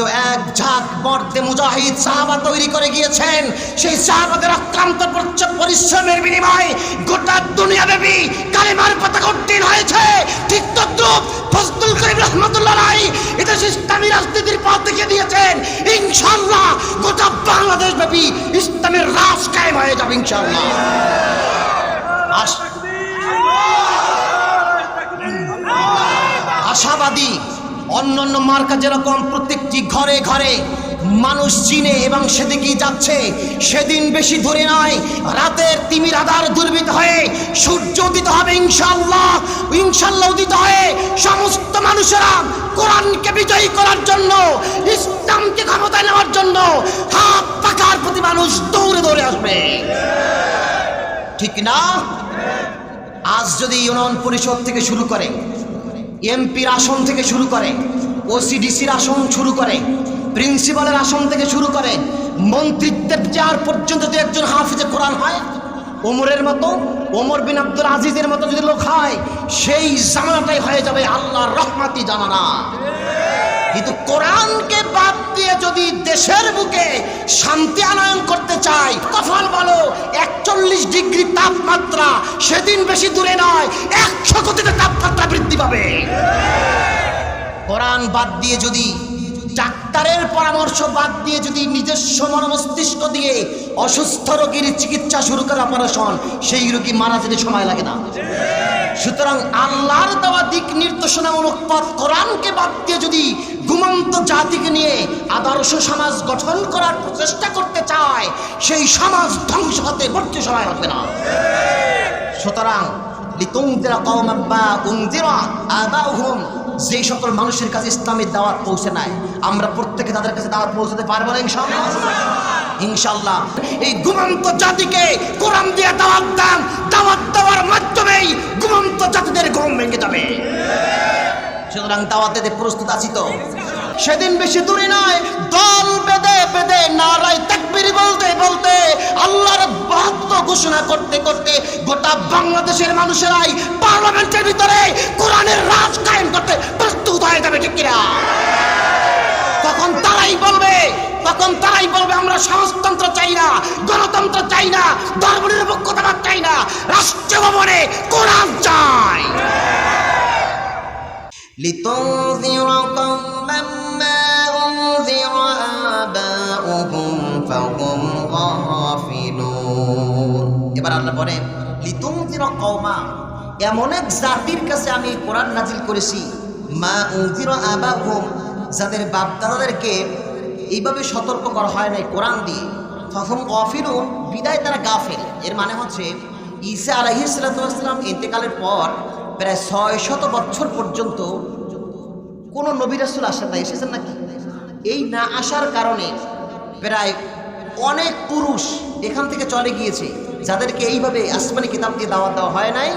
এক ঝাঁক মর্দে মুজাহিদ সাহাবা তৈরি করে গিয়েছেন। সেই সাহাবাদের অক্লান্ত পরিশ্রমের বিনিময়ে গোটা দুনিয়া ব্যাপী কালিমার পতাকা উত্তীর্ণ হয়েছে। ঠিক তদ্রুপ ফজলুল করিম রহমতুল্লাহ রাই এটা ইসলামী রাজনীতির পথ দেখিয়ে দিয়েছেন। ইনশাআল্লাহ গোটা বাংলাদেশ ব্যাপী ইসলামের রাজ কায়েম হয়ে যাবে ইনশাআল্লাহ। আস- আশাবাদী অন্য অন্য মার্কা যেরকম প্রত্যেকটি ঘরে ঘরে মানুষ চিনে এবং সেদিকেই যাচ্ছে, সেদিন বেশি দূরে নয়। রাতের তিমির আধার দুর্বৃত হয়ে সূর্য উদিত হবে ইনশাল্লাহ ইনশাল্লাহ উদিত হয়ে সমস্ত মানুষেরা কোরআনকে বিজয়ী করার জন্য, ইসলামকে ক্ষমতায় নেওয়ার জন্য হাত পাকার প্রতি মানুষ দৌড়ে দৌড়ে আসবে। ঠিক না? আজ যদি ইউনিয়ন পরিষদ থেকে শুরু করে এমপির আসন থেকে শুরু করে, ওসিডিসির আসন শুরু করে, প্রিন্সিপালের আসন থেকে শুরু করে, মন্ত্রিত্বের চেয়ার পর্যন্ত যে একজন হাফিজে কোরআন হয়, ওমরের মতো, ওমর বিন আব্দুল আজিজের মতো যদি লোক হয়, সেই জামানাটাই হয়ে যাবে আল্লাহর রহমাতি জামানা কিন্তু কোরআনকে বাদ দিয়ে যদি দেশের বুকে শান্তি আনয়ন করতে চাই কফল বলো, একচল্লিশ ডিগ্রি তাপমাত্রা সেদিন বেশি দূরে নয়, একশো কোটিতে তাপমাত্রা বৃদ্ধি পাবে। কোরআন বাদ দিয়ে যদি, ডাক্তারের পরামর্শ বাদ দিয়ে যদি নিজস্ব মনমস্তিষ্ক দিয়ে অসুস্থ রোগীর চিকিৎসা শুরু করে অপারেশন সেই রোগী মারা যেতে সময় লাগে না। সুতরাং আল্লাহর দেওয়া দিক নির্দেশনামূলক পথ কোরআনকে বাদ দিয়ে যদি ঘুমন্ত জাতিকে নিয়ে আদর্শ সমাজ গঠন করার প্রচেষ্টা করতে চায়, সেই সমাজ ধ্বংস হতে বর্তী সময় লাগবে না। সুতরাং যে সকল মানুষের কাছে ইসলামের দাওয়াত পৌঁছে নাই আমরা প্রত্যেকে তাদের কাছে দাওয়াত পৌঁছাতে পারব না ইনশাআল্লাহ। ইনশাআল্লাহ। এই ঘুমন্ত জাতিকে কোরআন দিয়ে দাওয়াত দান, দাওয়াত দেওয়ার মাধ্যমেই ঘুমন্ত জাতিদের ঘুম ভেঙে যাবে। সুতরাং দাওয়াত প্রস্তুত আছি তো, সেদিন বেশি দূরে নয়, দল বেঁধে বেঁধে নারায় তাকবির বলতে বলতে আল্লাহর বাহাত্ম ঘোষণা করতে করতে গোটা বাংলাদেশের মানুষেরাই পার্লামেন্টের ভিতরে কোরআনের রাজ কায়েম করতে প্রস্তুত হয়ে যাবে, ঠিক কিনা? তখন তারাই বলবে তখন তারাই বলবে আমরা সমাজতন্ত্র চাই না গণতন্ত্র চাই না ধর্ম নিরপেক্ষতাবাদ চাই না রাষ্ট্র ভবনে কোরআন চাই لتنذر قوما ما أنذر آباؤهم فهم غافلون এবার আল্লাহ বলেন লিতুনজির কওমা এমন এক জাতির কাছে আমি কোরআন নাজিল করেছি মা উনজির আবাহুম যাদের বাপ দাদাদেরকে এইভাবে সতর্ক করা হয় নাই কোরআন দিয়ে। ফহম গফিরুন বিদায় তারা গাফেল। এর মানে হচ্ছে, ঈসা আলহিসাল্লাম ইন্তেকালের পর প্রায় ছয় শত বছর পর্যন্ত কোনো নবী রাসুল আসেন না এসেছেন নাকি? এই না আসার কারণে প্রায় অনেক পুরুষ এখান থেকে চলে গিয়েছে, যাদেরকে এইভাবে আসমানি কিতাব দিয়ে দাওয়াত দেওয়া হয় নাই।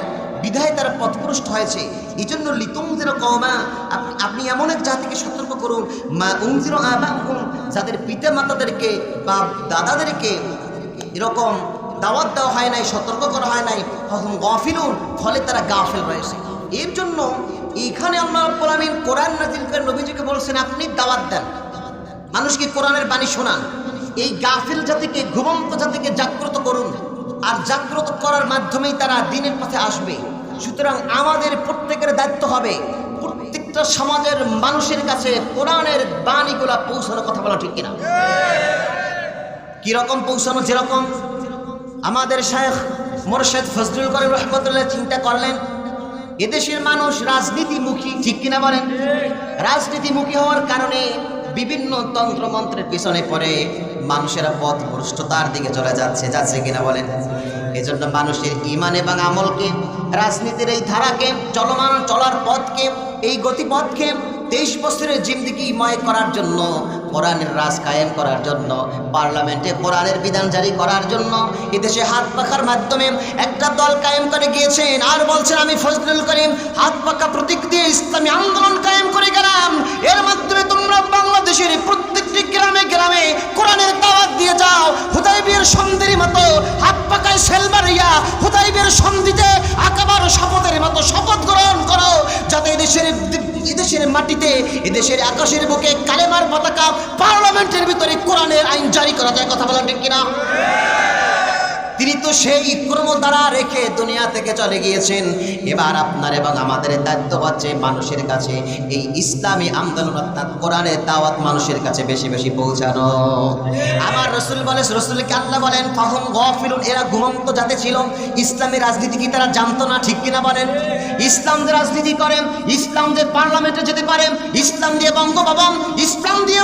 বিধায় তারা পথভ্রষ্ট হয়েছে। এই জন্য লিতুমজির কমা আপনি আপনি এমন এক জাতিকে সতর্ক করুন, মা উমজির আবা যাদের পিতা মাতাদেরকে বা দাদাদেরকে এরকম দাওয়াত দেওয়া হয় নাই, সতর্ক করা হয় নাই তখন গফিলুন, ফলে তারা গাফেল রয়েছে। এর জন্য এইখানে আল্লাহ আমিন কোরআন নাজিল করে নবীজিকে বলছেন, আপনি দাওয়াত দেন। মানুষকে কোরআনের বাণী শোনান। এই গাফিল জাতিকে, ঘুমন্ত জাতিকে জাগ্রত করুন। আর জাগ্রত করার মাধ্যমেই তারা দিনের পথে আসবে। সুতরাং আমাদের প্রত্যেকের দায়িত্ব হবে প্রত্যেকটা সমাজের মানুষের কাছে কোরআনের বাণীগুলা পৌঁছানোর কথা বলা ঠিক কিনা? কীরকম পৌঁছানো যেরকম? আমাদের শেখ মোরশেদ ফজলুল করিম রহমতুল্লাহ চিন্তা করলেন, এদেশের মানুষ রাজনীতিমুখী, ঠিক কিনা বলেন? রাজনীতিমুখী হওয়ার কারণে বিভিন্ন তন্ত্রমন্ত্রের পিছনে পড়ে মানুষেরা পথ ভ্রষ্টতার দিকে চলে যাচ্ছে যাচ্ছে কিনা বলেন? এজন্য মানুষের ইমান এবং আমলকে রাজনীতির এই ধারাকে চলমান, চলার পথকে, এই গতিপথকে তেইশ বছরের জিন্দিগিময় করার জন্য, কোরআনের রাজ কায়েম করার জন্য, পার্লামেন্টে কোরআনের বিধান জারি করার জন্য, এদেশে হাত পাখার মাধ্যমে একটা দল কায়েম করে গিয়েছেন। আর বলছেন, আমি ফজলুল করিম, হাত পাকা প্রতীক দিয়ে ইসলামী আন্দোলন কায়েম করে গেলাম। এর মাধ্যমে তোমরা বাংলাদেশের প্রত্যেকটি গ্রামে গ্রামে কোরআনের দাওয়াত দিয়ে যাও। হুদাইবিয়ার সন্ধির মতো হাত পাকায় সেল মারিয়া হুদাইবিয়ার সন্ধিতে শপথের মতো শপথ গ্রহণ করো, যাতে এদেশের এদেশের মাটিতে এদেশের আকাশের বুকে কালেমার পতাকা পার্লামেন্টের ভিতরে কোরআনের আইন জারি করা যায়। কথা বলেন ঠিক কিনা? তিনি তো সেই ক্রম দ্বারা রেখে দুনিয়া থেকে চলে গিয়েছেন। এবার আপনার এবং আমাদের দায়িত্ব হচ্ছে মানুষের কাছে এই ইসলামী আন্দোলন, অর্থাৎ কোরআনের দাওয়াত মানুষের কাছে বেশি বেশি পৌঁছানো। আমার রসুল বলে, রসুলকে আল্লাহ বলেন, ফাহুম গফিলুন এরা ঘুমন্ত যাতে ছিল। ইসলামী রাজনীতি কি তারা জানতো না, ঠিক কিনা বলেন? ইসলাম যে রাজনীতি করেন ইসলাম যে পার্লামেন্টে যেতে পারেন ইসলাম দিয়ে বঙ্গভবন, ইসলাম দিয়ে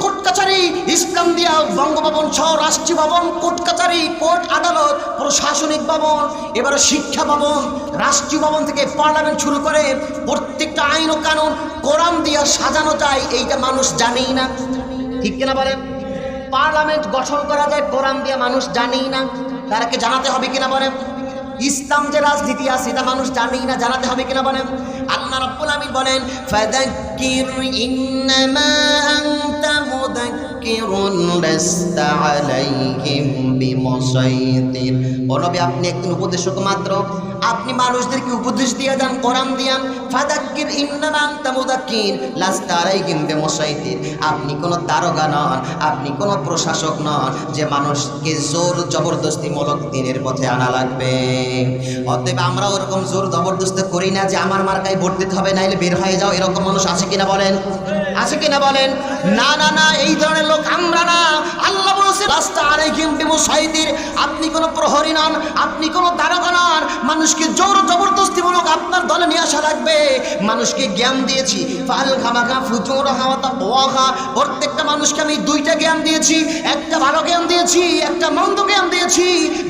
কোর্ট কাছারি ইসলাম দিয়ে বঙ্গভবন সহ রাষ্ট্রীয় ভবন, কোর্ট কাছারি কোর্ট আদালত, প্রশাসনিক ভবন, এবারে শিক্ষা ভবন, রাষ্ট্রীয় ভবন থেকে পার্লামেন্ট শুরু করে প্রত্যেকটা আইন ও কানুন কোরআন দিয়ে সাজানো যায়, এইটা মানুষ জানেই না। ঠিক কিনা বলেন? পার্লামেন্ট গঠন করা যায় কোরআন দিয়ে মানুষ জানেই না। তারাকে জানাতে হবে কিনা বলেন? ইসলাম যে রাজনীতি আছে, এটা মানুষ জানেই না, জানাতে হবে কিনা বলেন? আল্লাহ রাব্বুল আমিন বলেন ফাযাক্কির ইন্নামা আনতা মুযাক্কিরুন লাস্তা আলাইহিম বিমুসাইতির ও নবী আপনি একজন উপদেশক মাত্র। আপনি মানুষদেরকে উপদেশ দিয়ে যান কোরআন দিয়ান ফাযাক্কির ইন্নামা আনতা মুযাক্কির লাস্তা আলাইহিম বিমুসাইতির। আপনি কোনো দারোগা নন, আপনি কোনো প্রশাসক নন যে মানুষকে জোর জবরদস্তিমূলক দিনের পথে আনা লাগবে। অতএব আমরা ওরকম জোর জবরদস্তি করি না যে আমার মার্কায় ভোট দিতে হবে, নাইলে বের হয়ে যাও, এরকম মানুষ আছে কিনা বলেন? আছে কিনা বলেন? না না না, এই ধরনের লোক আমরা না। আল্লাহ বলছে, রাস্তা আলাইহিম বিমুসাইতির। আপনি কোনো প্রহরী নন, আপনি কোনো দারোগা নন। মানুষকে জোর জবরদস্তি মূলক আপনার দলে নিয়ে আসা লাগবে। মানুষকে জ্ঞান দিয়েছি। ফাল খামাখা ফুচুর হাওয়াতা বোয়াখা প্রত্যেকটা মানুষকে আমি দুইটা জ্ঞান দিয়েছি। দিয়েছি একটা মন্দ জ্ঞান দিয়েছি,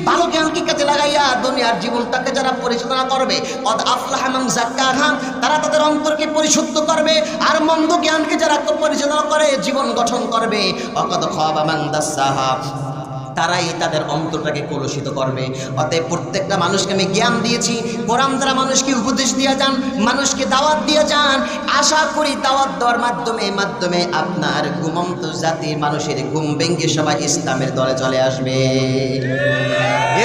ভালো জ্ঞানকে কাজে লাগাইয়া দুনিয়ার জীবনটাকে যারা পরিচালনা করবে অদ আফলাহাম জাক্কা খান, তারা তাদের অন্তরকে পরিশুদ্ধ করবে, আর মন্দ জ্ঞানকে যারা পরিচালনা করে, জীবন গঠন করবে অকদ খাবামাং দাসাহা। তারাই তাদের অন্তরটাকে কলুষিত করবে। অতএব প্রত্যেকটা মানুষকে আমি জ্ঞান দিয়েছি, কোরআন দ্বারা মানুষকে উপদেশ দিয়ে যান, মানুষকে দাওয়াত দিয়ে যান। আশা করি দাওয়াত দেওয়ার মাধ্যমে মাধ্যমে আপনার ঘুমন্ত জাতির মানুষের ঘুম ভেঙ্গে সবাই ইসলামের দলে চলে আসবে।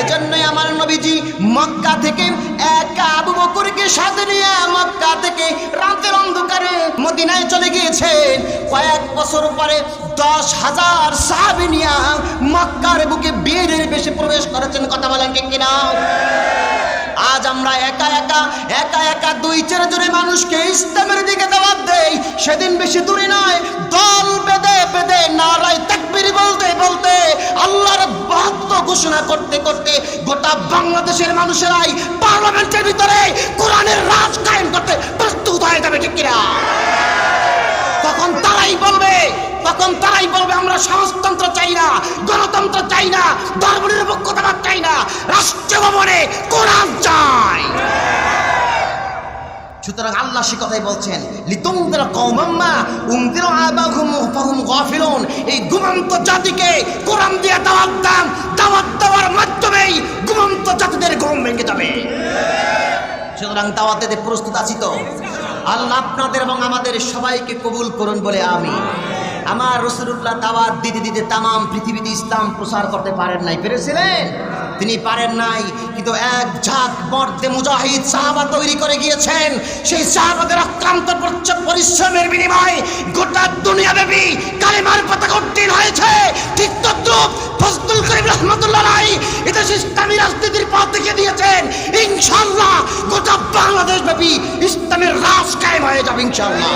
এজন্যই আমার নবীজি মক্কা থেকে একা আবু বকরকে সাথে নিয়ে মক্কা থেকে রাতের অন্ধকারে মদিনায় চলে গিয়েছেন। কয়েক বছর পরে দশ হাজার সাহাবি নিয়ে মক্কার বুকে বীরের বেশি প্রবেশ করেছেন, কথা বলেন ঠিক কিনা? আজ আমরা একা একা একা একা দুই চার জনে মানুষকে ইসলামের দিকে দাওয়াত দেই। সেদিন বেশি দূরে নয়, দল বেঁধে বেঁধে নারায় তাকবির বলতে বলতে আল্লাহর বাহাত্ম ঘোষণা করতে করতে গোটা বাংলাদেশের মানুষেরাই পার্লামেন্টের ভিতরে কোরআনের রাজ কায়েম করতে প্রস্তুত হয়ে যাবে, ঠিক কিনা? তারাই বলবে, তখন তারাই বলবে, আমরা সমাজতন্ত্র চাই না, গণতন্ত্র চাই না, ধর্ম নিরপেক্ষতাবাদ চাই না, রাষ্ট্র ভবনে কোরআন চাই। সুতরাং আল্লাহ সে কথাই বলছেন লিতুমদিরা কওমাম্মা উমদিরা এই ঘুমন্ত জাতিকে কোরআন দিয়ে দাওয়াত দান, দাওয়াত দেওয়ার মাধ্যমেই ঘুমন্ত জাতিদের ঘুম ভেঙে যাবে। সুতরাং দাওয়াতে প্রস্তুত আছি তো? আল্লাহ আপনাদের এবং আমাদের সবাইকে কবুল করুন বলে আমি। আমার রসুল্লাহ দাওয়াত দিতে দিতে তামাম পৃথিবীতে ইসলাম প্রসার করতে পারেন নাই। পেরেছিলেন? তিনি পারেন নাই, কিন্তু এক ঝাঁক মর্দে মুজাহিদ সাহাবা তৈরি করে গিয়েছেন। সেই সাহাবাদের পরিশ্রম- পরিশ্রমের বিনিময়ে গোটা দুনিয়া ব্যাপী কালিমার পতাকা উত্তীর্ণ হয়েছে। ঠিক তদ্রুপ ফজলুল করিম রহমতুল্লাহ এটা ইসলামী রাজনীতির পথ দেখে দিয়েছেন। ইনশাল্লাহ গোটা বাংলাদেশ ব্যাপী ইসলামের রাজ কায়েম হয়ে যাবে ইনশাল্লাহ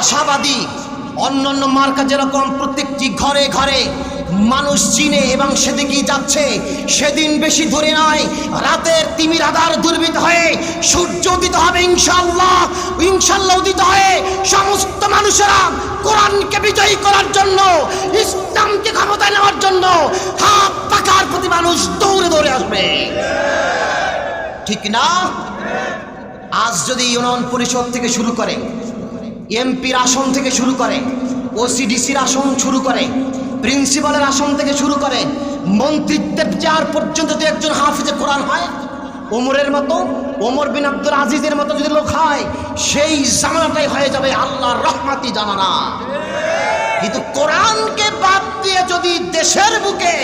আশাবাদী অন্যান্য মার্কা যেরকম প্রত্যেকটি ঘরে ঘরে মানুষ চিনে এবং সেদিকেই যাচ্ছে। সেদিন বেশি দূরে নয়, রাতের তিমির আধার দুর্বৃত হয়ে সূর্য উদিত হবে ইনশাল্লাহ ইনশাল্লাহ উদিত হয়ে সমস্ত মানুষেরা কোরআনকে বিজয়ী করার জন্য, ইসলামকে ক্ষমতায় নেওয়ার জন্য হাত পাকার প্রতি মানুষ দৌড়ে দৌড়ে আসবে। ঠিক না? আজ যদি ইউনিয়ন পরিষদ থেকে শুরু করে, এমপির আসন থেকে শুরু করে, ওসিডিসির আসন শুরু করে প্রিন্সিপালের আসন থেকে শুরু করে মন্ত্রিত্বের চেয়ার পর্যন্ত যদি একজন হাফিজে কোরআন হয়, ওমরের মতো, ওমর বিন আব্দুল আজিজের মতো যদি লোক হয়, সেই জামানাটাই হয়ে যাবে আল্লাহর রহমাতি জামানা। কিন্তু কোরআনকে বাদ দিয়ে যদি দেশের বুকে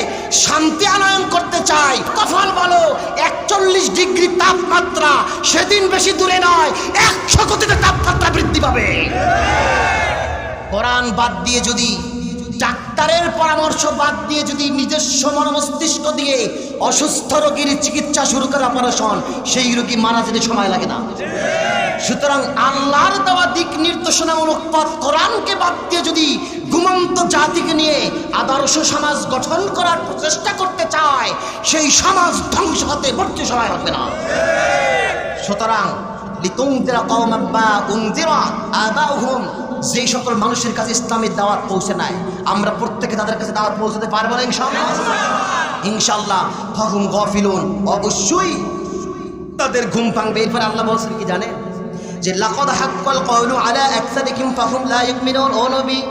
শান্তি আনয়ন করতে চাই কফল বলো একচল্লিশ ডিগ্রি তাপমাত্রা, সেদিন বেশি দূরে নয়, একশো কোটিতে তাপমাত্রা বৃদ্ধি পাবে। কোরআন বাদ দিয়ে যদি ডাক্তারের পরামর্শ বাদ দিয়ে যদি নিজস্ব মনমস্তিষ্ক দিয়ে অসুস্থ রোগীর চিকিৎসা শুরু করে অপারেশন, সেই রোগী মারা যেতে সময় লাগে না। সুতরাং আল্লাহর দেওয়া দিক নির্দেশনামূলক পথ কোরআনকে বাদ দিয়ে যদি ঘুমন্ত জাতিকে নিয়ে আদর্শ সমাজ গঠন করার প্রচেষ্টা করতে চায়, সেই সমাজ ধ্বংস হতে ভর্তি সময় লাগবে না। সুতরাং লিতুং লিতুংদিরা কওমান বা উনদিরা আবাউহুম যে সকল মানুষের কাছে ইসলামের দাওয়াত পৌঁছে নাই, আমরা প্রত্যেকে তাদের কাছে দাওয়াত পৌঁছাতে পারব না ইনশাল্লাহ ইনশাল্লাহ ফাহুম গফিলুন, অবশ্যই তাদের ঘুম ভাঙবে। এরপরে আল্লাহ বলছেন কি জানেন? যে, লাকাদ হাক্কাল কওলু আলা আকসারিকুম ফাহুম লা ইউমিনুন ও নবী।